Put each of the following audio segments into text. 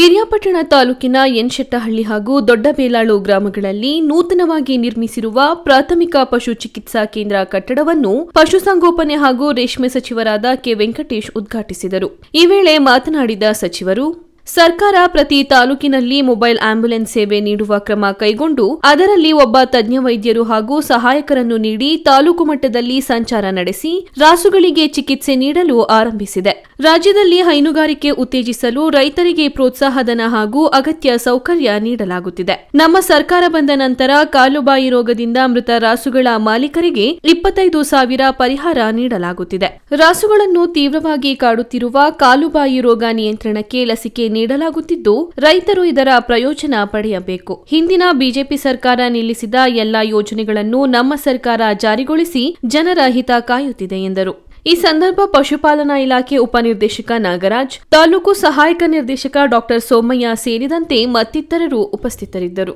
ಪಿರಿಯಾಪಟ್ಟಣ ತಾಲೂಕಿನ ಎನ್ಶೆಟ್ಟಹಳ್ಳಿ ಹಾಗೂ ದೊಡ್ಡಬೇಲಾಳು ಗ್ರಾಮಗಳಲ್ಲಿ ನೂತನವಾಗಿ ನಿರ್ಮಿಸಿರುವ ಪ್ರಾಥಮಿಕ ಪಶು ಚಿಕಿತ್ಸಾ ಕೇಂದ್ರ ಕಟ್ಟಡವನ್ನು ಪಶುಸಂಗೋಪನೆ ಹಾಗೂ ರೇಷ್ಮೆ ಸಚಿವರಾದ ಕೆ ವೆಂಕಟೇಶ್ ಉದ್ಘಾಟಿಸಿದರು. ಈ ವೇಳೆ ಮಾತನಾಡಿದ ಸಚಿವರು ಸರ್ಕಾರ ಪ್ರತಿ ತಾಲೂಕಿನಲ್ಲಿ ಮೊಬೈಲ್ ಆಂಬ್ಯುಲೆನ್ಸ್ ಸೇವೆ ನೀಡುವ ಕ್ರಮ ಕೈಗೊಂಡು ಅದರಲ್ಲಿ ಒಬ್ಬ ತಜ್ಞ ವೈದ್ಯರು ಹಾಗೂ ಸಹಾಯಕರನ್ನು ನೀಡಿ ತಾಲೂಕು ಮಟ್ಟದಲ್ಲಿ ಸಂಚಾರ ನಡೆಸಿ ರಾಸುಗಳಿಗೆ ಚಿಕಿತ್ಸೆ ನೀಡಲು ಆರಂಭಿಸಿದೆ. ರಾಜ್ಯದಲ್ಲಿ ಹೈನುಗಾರಿಕೆ ಉತ್ತೇಜಿಸಲು ರೈತರಿಗೆ ಪ್ರೋತ್ಸಾಹಧನ ಹಾಗೂ ಅಗತ್ಯ ಸೌಕರ್ಯ ನೀಡಲಾಗುತ್ತಿದೆ. ನಮ್ಮ ಸರ್ಕಾರ ಬಂದ ನಂತರ ಕಾಲುಬಾಯಿ ರೋಗದಿಂದ ಮೃತ ರಾಸುಗಳ ಮಾಲೀಕರಿಗೆ ಇಪ್ಪತ್ತೈದು ಸಾವಿರ ಪರಿಹಾರ ನೀಡಲಾಗುತ್ತಿದೆ. ರಾಸುಗಳನ್ನು ತೀವ್ರವಾಗಿ ಕಾಡುತ್ತಿರುವ ಕಾಲುಬಾಯಿ ರೋಗ ನಿಯಂತ್ರಣಕ್ಕೆ ಲಸಿಕೆ ನೀಡಲಾಗುತ್ತಿದ್ದು, ರೈತರು ಇದರ ಪ್ರಯೋಜನ ಪಡೆಯಬೇಕು. ಹಿಂದಿನ ಬಿಜೆಪಿ ಸರ್ಕಾರ ನಿಲ್ಲಿಸಿದ ಎಲ್ಲಾ ಯೋಜನೆಗಳನ್ನು ನಮ್ಮ ಸರ್ಕಾರ ಜಾರಿಗೊಳಿಸಿ ಜನರ ಹಿತ ಕಾಯುತ್ತಿದೆ ಎಂದರು. ಈ ಸಂದರ್ಭ ಪಶುಪಾಲನಾ ಇಲಾಖೆ ಉಪನಿರ್ದೇಶಕ ನಾಗರಾಜ್, ತಾಲೂಕು ಸಹಾಯಕ ನಿರ್ದೇಶಕ ಡಾಕ್ಟರ್ ಸೋಮಯ್ಯ ಸೇರಿದಂತೆ ಮತ್ತಿತರರು ಉಪಸ್ಥಿತರಿದ್ದರು.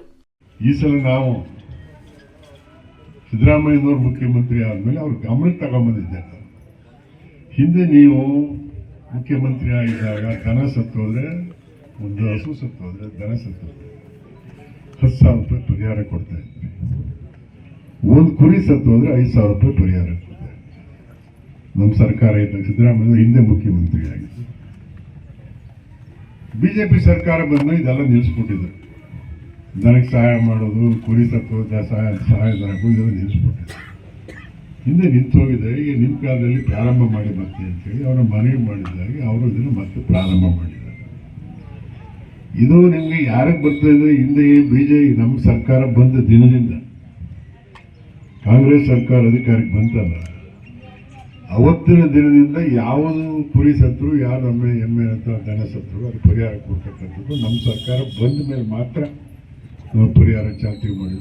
ಈ ಸಲ ನಾವು ಸಿದ್ದರಾಮಯ್ಯನವರು ಮುಖ್ಯಮಂತ್ರಿ ಆದಮೇಲೆ ಅವರು ಗಮನಕ್ಕೆ ತಗೊಂಬಂದಿದ್ದಾರೆ. ಹಿಂದೆ ನೀವು ಮುಖ್ಯಮಂತ್ರಿ ಆಗಿದ್ದಾಗ ದನ ಸತ್ತೋದ್ರೆ ಒಂದು ಹಸು ಸತ್ತೋದ್ರೆ ದನ ಸತ್ತೋದ್ರೆ. ಹತ್ತು ಸಾವಿರ ರೂಪಾಯಿ ಪರಿಹಾರ ಕೊಡ್ತಾ ಒಂದು ಕುರಿ ಸತ್ತೋದ್ರೆ ಐದು ಸಾವಿರ ರೂಪಾಯಿ ಪರಿಹಾರ ಕೊಡ್ತಾ ನಮ್ಮ ಸರ್ಕಾರ ಇದ್ದಾಗ ಸಿದ್ದರಾಮಯ್ಯ ಹಿಂದೆ ಮುಖ್ಯಮಂತ್ರಿ ಆಗಿದ್ದು ಬಿಜೆಪಿ ಸರ್ಕಾರ ಬಂದ್ಮೇಲೆ ಇದೆಲ್ಲ ನಿಲ್ಲಿಸ್ಬಿಟ್ಟಿದ್ರು. ದನಕ್ಕೆ ಸಹಾಯ ಮಾಡೋದು, ಕುರಿ ಸತ್ತೋದ ಸಹಾಯ, ಸಹಾಯಧನ ಇದೆಲ್ಲ ನಿಲ್ಲಿಸ್ಬಿಟ್ಟಿದ್ರು. ಹಿಂದೆ ನಿಂತು ಹೋಗಿದೆ ಈಗ ನಿಮ್ಮ ಕಾಲದಲ್ಲಿ ಪ್ರಾರಂಭ ಮಾಡಿ ಮತ್ತೆ ಅಂತೇಳಿ ಅವರ ಮನವಿ ಮಾಡಿದಾಗ ಅವರು ಇದನ್ನು ಮತ್ತೆ ಪ್ರಾರಂಭ ಮಾಡಿದ್ದಾರೆ. ಇದು ನಿಮಗೆ ಯಾರಿಗೆ ಬರ್ತಾ ಇದೆ? ಹಿಂದೆ ಬಿ ಜೆ ನಮ್ಮ ಸರ್ಕಾರ ಬಂದ ದಿನದಿಂದ. ಕಾಂಗ್ರೆಸ್ ಸರ್ಕಾರ ಅಧಿಕಾರಕ್ಕೆ ಬಂತಲ್ಲ, ಅವತ್ತಿನ ದಿನದಿಂದ ಯಾವುದು ಕುರಿ ಸತ್ರು, ಯಾರು ಎಮ್ಮೆ ಎಮ್ಮೆ ಅಂತ ದನ ಸತ್ರು, ಅದು ಪರಿಹಾರ ಕೊಡ್ತಕ್ಕಂಥದ್ದು ನಮ್ಮ ಸರ್ಕಾರ ಬಂದ ಮೇಲೆ ಮಾತ್ರ ನಾವು ಪರಿಹಾರ ಚಾಲ್ತಿ ಮಾಡಿದ್ವಿ